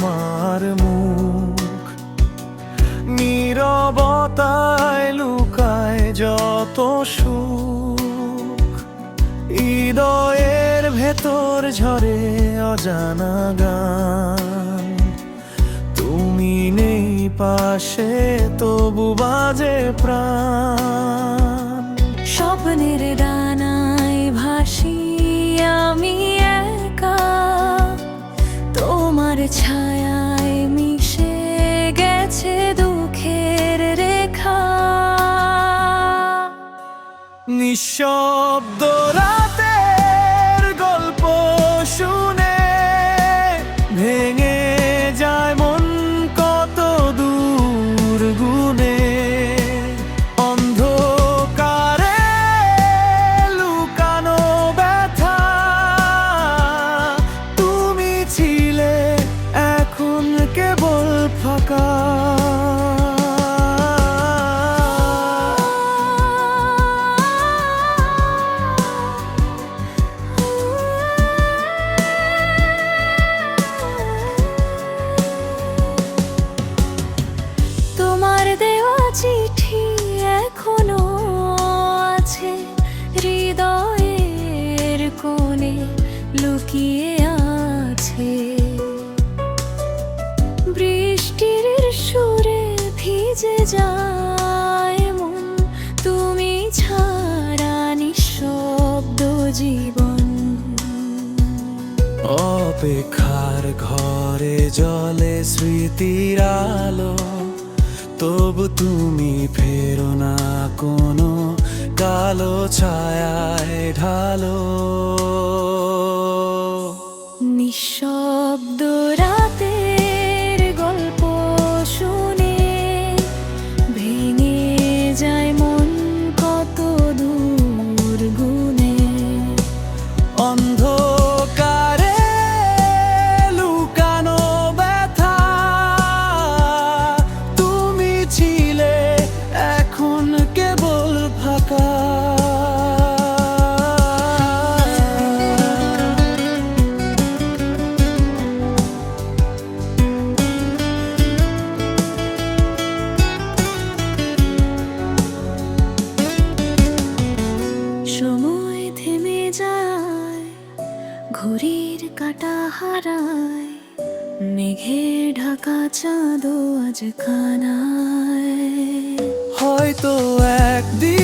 তোমার মুখ। নীরবতায় লুকায় যত সুখ। হৃদয়ের ভেতর ঝরে অজানা গান। তুমি নেই পাশে, তবু বাজে প্রাণ। স্বপ্নের ডানায় ভাসি আমি একা। তোমার ছা নিঃশব্দ লুকিয়ে আছে। বৃষ্টির সুরে ভিজে যায় তুমি ছাড়া নিঃশব্দ জীবন। অপেক্ষার ঘরে জলে স্মৃতির আলো। তবু তুমি ফেরো না কোনো কালো ছায়ায় ঢালো। নিঃশব্দ কাটা হারায় মেঘে ঢাকা চাঁদ আজ খানায় হয়তো একদিন